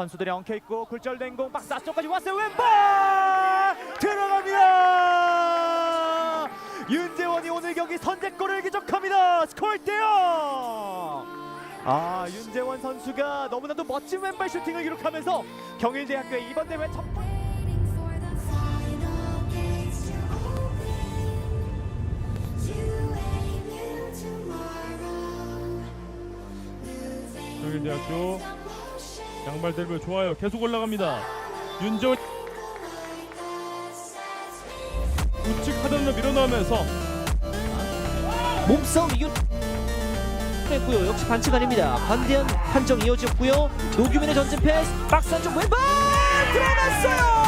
선수들이 엉켜있고 굴절된 공 박스 앞쪽까지 왔어요. 왼발! 들어갑니다! 윤재원이 오늘 경기 선제골을 기록합니다. 스코어 1대0 아 윤재원 선수가 너무나도 멋진 왼발 슈팅을 기록하면서 경일대학교의 이번 대회 첫 번째 경일대학교 양발 대결 좋아요. 계속 올라갑니다. 윤재원 우측 하단으로 밀어넣으면서 몸싸움 이겨 했고요. 역시 반칙 아닙니다. 관대한 판정 이어졌고요. 노규민의 전진 패스 박스 안쪽 왼발 들어갔어요.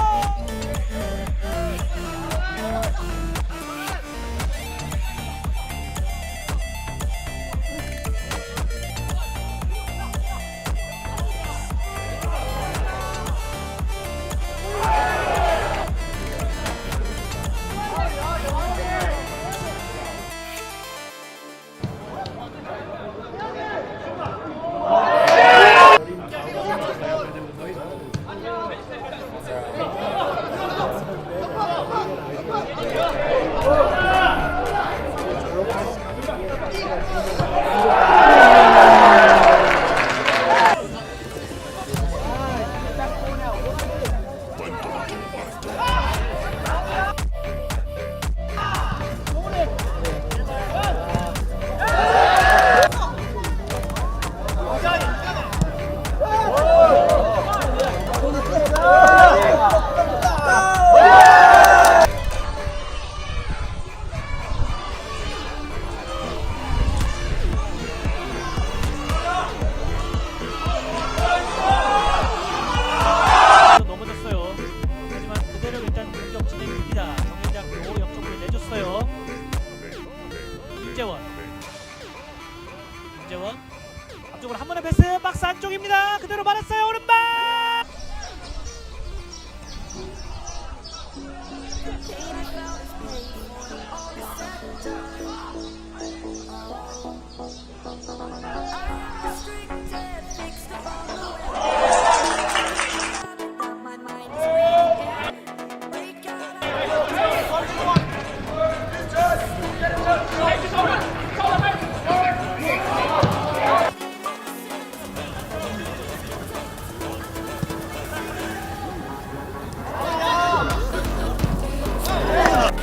패스 박스 안쪽입니다. 그대로 받았어요. 오른발.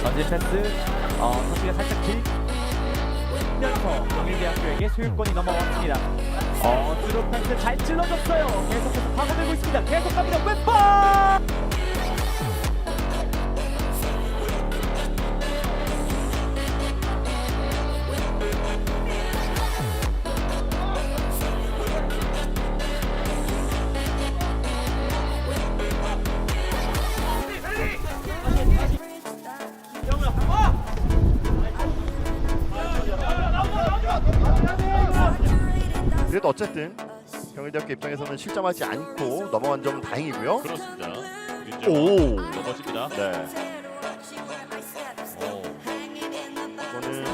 전진 패스. 어, 선수가 살짝 길면서 경일대학교에게 소유권이 넘어왔습니다. 어, 주로 패스 잘 찔러줬어요. 계속해서 파고들고 있습니다. 계속 갑니다. 왼발 그래도 어쨌든 경희대학교 입장에서는 실점하지 않고 넘어간 점은 다행이고요. 그렇습니다. 오, 넘어집니다. 네. 오. 이거는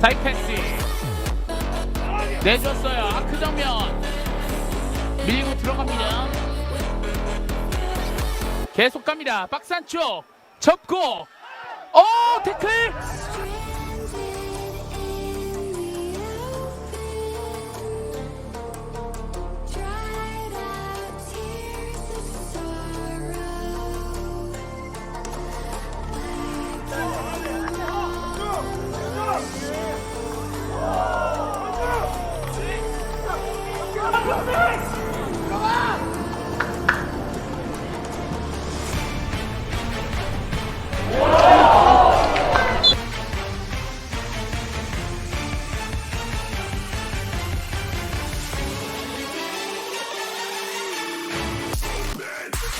다이패스 내줬어요. 아크 정면. 밀고 들어갑니다. 계속 갑니다. 박스 안쪽 접고. 어 태클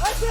화이팅!